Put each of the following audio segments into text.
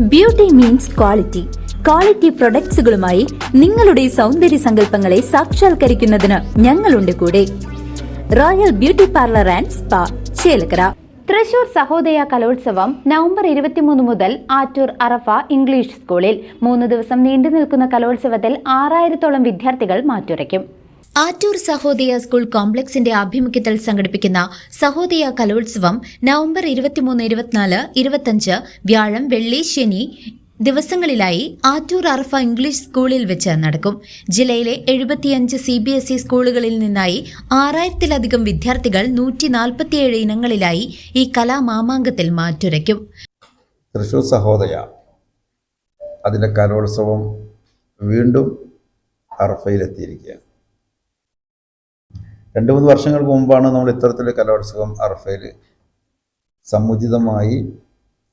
Beauty means quality quality പ്രൊഡക്ട്സുകളുമായി നിങ്ങളുടെ സൗന്ദര്യ സങ്കല്പങ്ങളെ സാക്ഷാത്കരിക്കുന്നതിന് ഞങ്ങളുണ്ട് കൂടെ. Royal beauty parlour and spa Chelakkara. Thrissur Sahodaya കലോത്സവം നവംബർ ഇരുപത്തിമൂന്ന് മുതൽ ആറ്റൂർ അറഫ ഇംഗ്ലീഷ് സ്കൂളിൽ മൂന്ന് ദിവസം നീണ്ടു നിൽക്കുന്ന കലോത്സവത്തിൽ ആറായിരത്തോളം വിദ്യാർത്ഥികൾ മാറ്റുരയ്ക്കും. ആറ്റൂർ സഹോദയ സ്കൂൾ കോംപ്ലക്സിന്റെ ആഭിമുഖ്യത്തിൽ സംഘടിപ്പിക്കുന്ന സഹോദയ കലോത്സവം നവംബർ ഇരുപത്തിമൂന്ന് ഇരുപത്തിനാല് ഇരുപത്തഞ്ച് വ്യാഴം വെള്ളി ശനി ദിവസങ്ങളിലായി ആറ്റൂർ അറഫ ഇംഗ്ലീഷ് സ്കൂളിൽ വെച്ച് നടക്കും. ജില്ലയിലെ എഴുപത്തിയഞ്ച് സി ബി എസ് ഇ സ്കൂളുകളിൽ നിന്നായി ആറായിരത്തിലധികം വിദ്യാർത്ഥികൾ നൂറ്റി നാൽപ്പത്തിയേഴ് ഇനങ്ങളിലായി ഈ കലാമാമാങ്കത്തിൽ മാറ്റുരയ്ക്കും. തൃശൂർ സഹോദയ അതിന്റെ കലോത്സവം വീണ്ടും അർഫയിലെത്തിയിരിക്കുകയാണ് രണ്ട് മൂന്ന് വർഷങ്ങൾക്ക് മുമ്പാണ് നമ്മൾ ഇത്തരത്തിലൊരു കലോത്സവം അർഫയിൽ സമുചിതമായി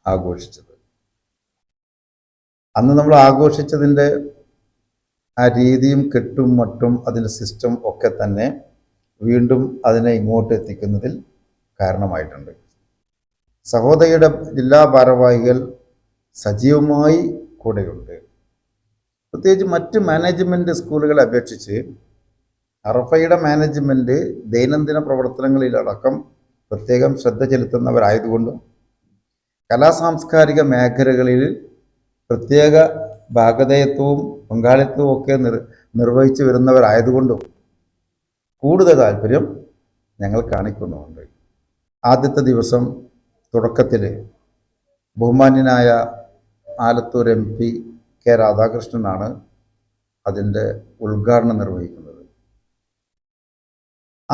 ആഘോഷിച്ചത്. അന്ന് നമ്മൾ ആഘോഷിച്ചതിന്റെ ആ രീതിയും കെട്ടും മട്ടും അതിന്റെ സിസ്റ്റം ഒക്കെ തന്നെ വീണ്ടും അതിനെ ഇങ്ങോട്ട് എത്തിക്കുന്നതിൽ കാരണമായിട്ടുണ്ട്. സഹോദരിയുടെ ജില്ലാ ഭാരവാഹികൾ സജീവമായി കൂടെയുണ്ട്. പ്രത്യേകിച്ച് മറ്റ് മാനേജ്മെന്റ് സ്കൂളുകളെ അപേക്ഷിച്ച് അറഫയുടെ മാനേജ്മെന്റ് ദൈനംദിന പ്രവർത്തനങ്ങളിലടക്കം പ്രത്യേകം ശ്രദ്ധ ചെലുത്തുന്നവരായതുകൊണ്ടും കലാസാംസ്കാരിക മേഖലകളിൽ പ്രത്യേക ഭാഗധേയത്വവും പങ്കാളിത്തവും ഒക്കെ നിർ നിർവഹിച്ചു വരുന്നവരായതുകൊണ്ടും കൂടുതൽ താല്പര്യം ഞങ്ങൾ കാണിക്കുന്നുണ്ട്. ആദ്യത്തെ ദിവസം തുടക്കത്തിൽ ബഹുമാന്യനായ ആലത്തൂർ എം പി കെ രാധാകൃഷ്ണനാണ് അതിന്റെ ഉദ്ഘാടനം നിർവഹിക്കുന്നത്.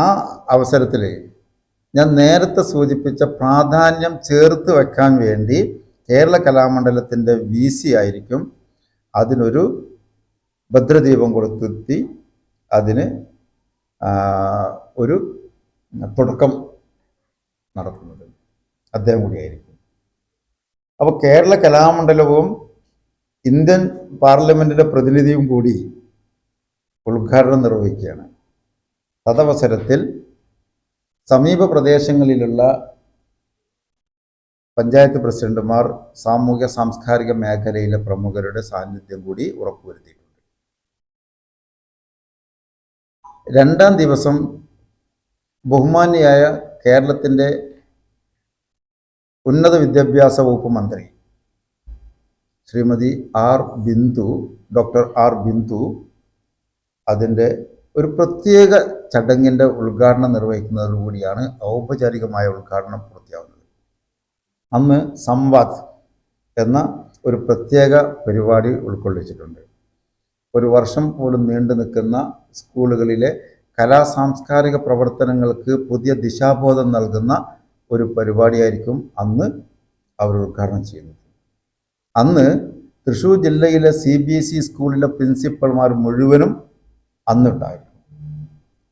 ആ അവസരത്തിൽ ഞാൻ നേരത്തെ സൂചിപ്പിച്ച പ്രാധാന്യം ചേർത്ത് വെക്കാൻ വേണ്ടി കേരള കലാമണ്ഡലത്തിന്റെ വി സി ആയിരിക്കും അതിനൊരു ഭദ്രദീപം കൊടുത്തെത്തി അതിന് ഒരു തുടക്കം നടത്തുന്നത്. അദ്ദേഹം കൂടിയായിരിക്കും. അപ്പോൾ കേരള കലാമണ്ഡലവും ഇന്ത്യൻ പാർലമെന്റിന്റെ പ്രതിനിധിയും കൂടി ഉദ്ഘാടനം നിർവഹിക്കുകയാണ്. തദവസരത്തിൽ സമീപ പ്രദേശങ്ങളിലുള്ള പഞ്ചായത്ത് പ്രസിഡന്റുമാർ സാമൂഹ്യ സാംസ്കാരിക മേഖലയിലെ പ്രമുഖരുടെ സാന്നിധ്യം കൂടി ഉറപ്പുവരുത്തിയിട്ടുണ്ട്. രണ്ടാം ദിവസം ബഹുമാന്യയായ കേരളത്തിന്റെ ഉന്നത വിദ്യാഭ്യാസ വകുപ്പ് മന്ത്രി Shrimati R Bindu doctor R Bindu അതിന്റെ ഒരു പ്രത്യേക ചടങ്ങിന്റെ ഉദ്ഘാടനം നിർവഹിക്കുന്നതോടുകൂടിയാണ് ഔപചാരികമായ ഉദ്ഘാടനം പൂർത്തിയാവുന്നത്. അന്ന് സംവാദ് എന്ന ഒരു പ്രത്യേക പരിപാടി ഉൾക്കൊള്ളിച്ചിട്ടുണ്ട്. ഒരു വർഷം പോലും നീണ്ടു നിൽക്കുന്ന സ്കൂളുകളിലെ കലാ സാംസ്കാരിക പ്രവർത്തനങ്ങൾക്ക് പുതിയ ദിശാബോധം നൽകുന്ന ഒരു പരിപാടിയായിരിക്കും അന്ന് അവർ ഉദ്ഘാടനം ചെയ്യുന്നത്. അന്ന് തൃശ്ശൂർ ജില്ലയിലെ സി ബി എസ് ഇ സ്കൂളിലെ പ്രിൻസിപ്പൽമാർ മുഴുവനും അന്നുണ്ടായിരുന്നു.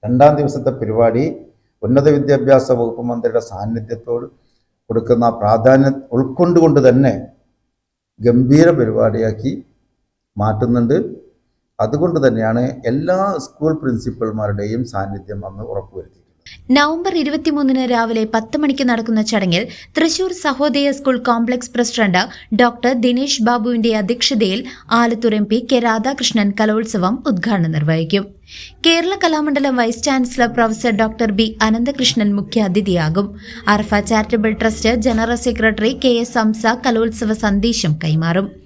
രണ്ടാം ദിവസത്തെ പരിപാടി ഉന്നത വിദ്യാഭ്യാസ വകുപ്പ് മന്ത്രിയുടെ സാന്നിധ്യത്തോട് കൊടുക്കുന്ന പ്രാധാന്യം ഉൾക്കൊണ്ടുകൊണ്ട് തന്നെ ഗംഭീര പരിപാടിയാക്കി മാറ്റുന്നുണ്ട്. അതുകൊണ്ട് തന്നെയാണ് എല്ലാ സ്കൂൾ പ്രിൻസിപ്പൽമാരുടെയും സാന്നിധ്യം അന്ന് ഉറപ്പുവരുത്തിയിട്ടുള്ളത് നവംബർ ഇരുപത്തിമൂന്നിന് രാവിലെ പത്ത് മണിക്ക് നടക്കുന്ന ചടങ്ങിൽ Thrissur Sahodaya school complex president doctor Dinesh ബാബുവിന്റെ അധ്യക്ഷതയിൽ Alathur M P K Radhakrishnan കലോത്സവം ഉദ്ഘാടനം നിർവഹിക്കും. Kerala Kalamandalam vice chancellor professor doctor B Ananthakrishnan മുഖ്യാതിഥിയാകും. Arafa charitable trust general secretary K S Hamza കലോത്സവ സന്ദേശം കൈമാറും.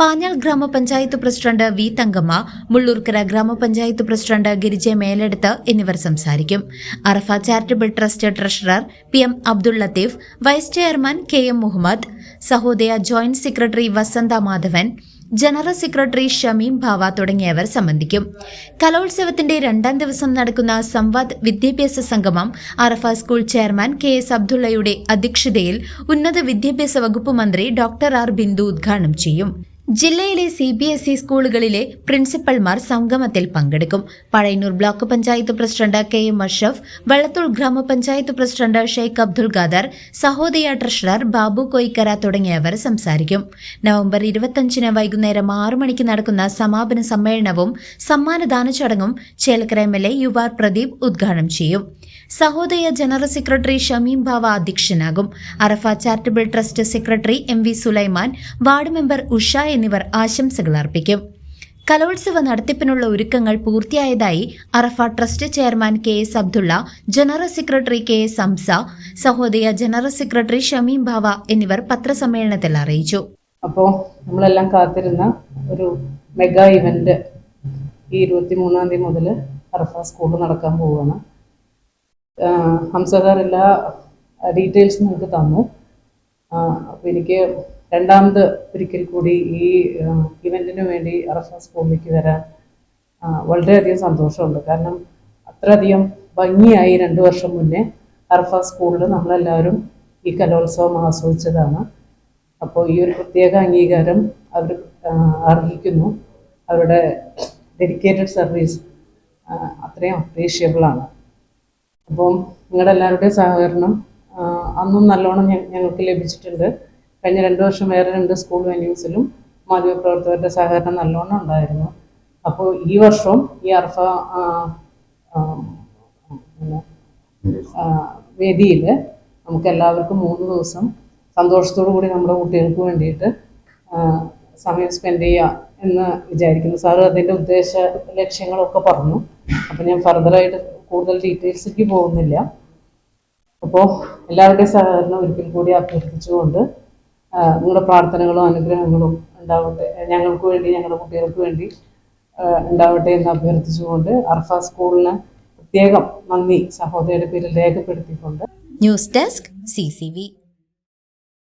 പാഞ്ഞാൾ ഗ്രാമപഞ്ചായത്ത് പ്രസിഡന്റ് വി തങ്കമ്മ മുള്ളൂർക്കര ഗ്രാമപഞ്ചായത്ത് പ്രസിഡന്റ് ഗിരിജ മേലെടുത്ത് എന്നിവർ സംസാരിക്കും. Arafa charitable trust treasurer P M Abdul Latheef vice chairman K M Muhammad Sahodaya joint secretary Vasantha Madhavan general secretary Shameem Bava തുടങ്ങിയവർ സംബന്ധിക്കും. കലോത്സവത്തിന്റെ രണ്ടാം ദിവസം നടക്കുന്ന സംവാദ് വിദ്യാഭ്യാസ സംഗമം Arafa school chairman K S അബ്ദുള്ളയുടെ അധ്യക്ഷതയിൽ ഉന്നത വിദ്യാഭ്യാസ വകുപ്പ് മന്ത്രി ഡോക്ടർ ആർ ബിന്ദു ഉദ്ഘാടനം ചെയ്യും. ജില്ലയിലെ സി ബി എസ് ഇ സ്കൂളുകളിലെ പ്രിൻസിപ്പൽമാർ സംഗമത്തിൽ പങ്കെടുക്കും. Pazhayannur block panchayat president K M Ashaf Vallathol grama panchayat president Sheikh Abdul Khader Sahodaya treasurer Babu Koykkara തുടങ്ങിയവർ സംസാരിക്കും. നവംബർ ഇരുപത്തഞ്ചിന് വൈകുന്നേരം ആറു മണിക്ക് നടക്കുന്ന സമാപന സമ്മേളനവും സമ്മാനദാന ചടങ്ങും Chelakkara M L A U R Pradeep ഉദ്ഘാടനം ചെയ്യും. Sahodaya general secretary Shameem Bava അധ്യക്ഷനാകും. Arafa charitable trust secretary M V Sulaiman ward member Usha എന്നിവർ ആശംസകൾ അർപ്പിക്കും. കലോത്സവ നടത്തിപ്പിനുള്ള ഒരുക്കങ്ങൾ പൂർത്തിയായതായി Arafa trust chairman K S Abdulla general secretary K S Hamza Sahodaya general secretary Shameem Bava എന്നിവർ പത്രസമ്മേളനത്തിൽ അറിയിച്ചു. അപ്പോൾ നമ്മളെല്ലാം കാത്തിരുന്ന ഒരു മെഗാ ഇവന്റ് ഈ ഇരുപത്തി മൂന്നാം തീയതി മുതൽ അറഫ സ്കൂളിൽ നടക്കാൻ പോവുകയാണ്. ആഹ് ഹംസദാർ എല്ലാ ഡീറ്റെയിൽസും നമുക്ക് തന്നു. അപ്പോൾ എനിക്ക് രണ്ടാമത് ഒരിക്കൽ കൂടി ഈ ഇവന്റിന് വേണ്ടി റഫറൻസ് ഭൂമിക്ക് വരാൻ വളരെയധികം സന്തോഷമുണ്ട്. കാരണം അത്രയധികം ഭംഗിയായി രണ്ട് വർഷം മുന്നേ അർഫ സ്കൂളിൽ നമ്മളെല്ലാവരും ഈ കലോത്സവം ആസ്വദിച്ചതാണ്. അപ്പോൾ ഈ ഒരു പ്രത്യേക അംഗീകാരം അവർ അർഹിക്കുന്നു. അവരുടെ ഡെഡിക്കേറ്റഡ് സർവീസ് അത്രയും അപ്രീഷ്യബിളാണ് അപ്പം നിങ്ങളുടെ എല്ലാവരുടെയും സഹകരണം അന്നും നല്ലോണം ഞങ്ങൾക്ക് ലഭിച്ചിട്ടുണ്ട്. കഴിഞ്ഞ രണ്ട് വർഷം വേറെ രണ്ട് സ്കൂൾ വെന്യൂസിലും മാധ്യമപ്രവർത്തകരുടെ സഹകരണം നല്ലോണം ഉണ്ടായിരുന്നു. അപ്പോൾ ഈ വർഷവും ഈ അർഫ വേദിയിൽ നമുക്ക് എല്ലാവർക്കും മൂന്ന് ദിവസം സന്തോഷത്തോടു കൂടി നമ്മുടെ കുട്ടികൾക്ക് വേണ്ടിയിട്ട് സമയം സ്പെൻഡ് ചെയ്യുക എന്ന് വിചാരിക്കുന്നു. സാറ് അതിന്റെ ഉദ്ദേശ ലക്ഷ്യങ്ങളൊക്കെ പറഞ്ഞു. അപ്പം ഞാൻ ഫർദറായിട്ട് കൂടുതൽ ഡീറ്റെയിൽസിലേക്ക് പോകുന്നില്ല. അപ്പോൾ എല്ലാവരുടെയും സഹകരണം ഒരിക്കൽ കൂടി അഭ്യർത്ഥിച്ചുകൊണ്ട് നിങ്ങളുടെ പ്രാർത്ഥനകളും അനുഗ്രഹങ്ങളും ഉണ്ടാവട്ടെ ഞങ്ങൾക്ക് വേണ്ടി ഞങ്ങളുടെ കുട്ടികൾക്ക് വേണ്ടി ഉണ്ടാവട്ടെ എന്ന് അഭ്യർത്ഥിച്ചുകൊണ്ട് അർഫ സ്കൂളിന് പ്രത്യേകം നന്ദി സഹോദരിയുടെ പേരിൽ രേഖപ്പെടുത്തിക്കൊണ്ട്. News desk C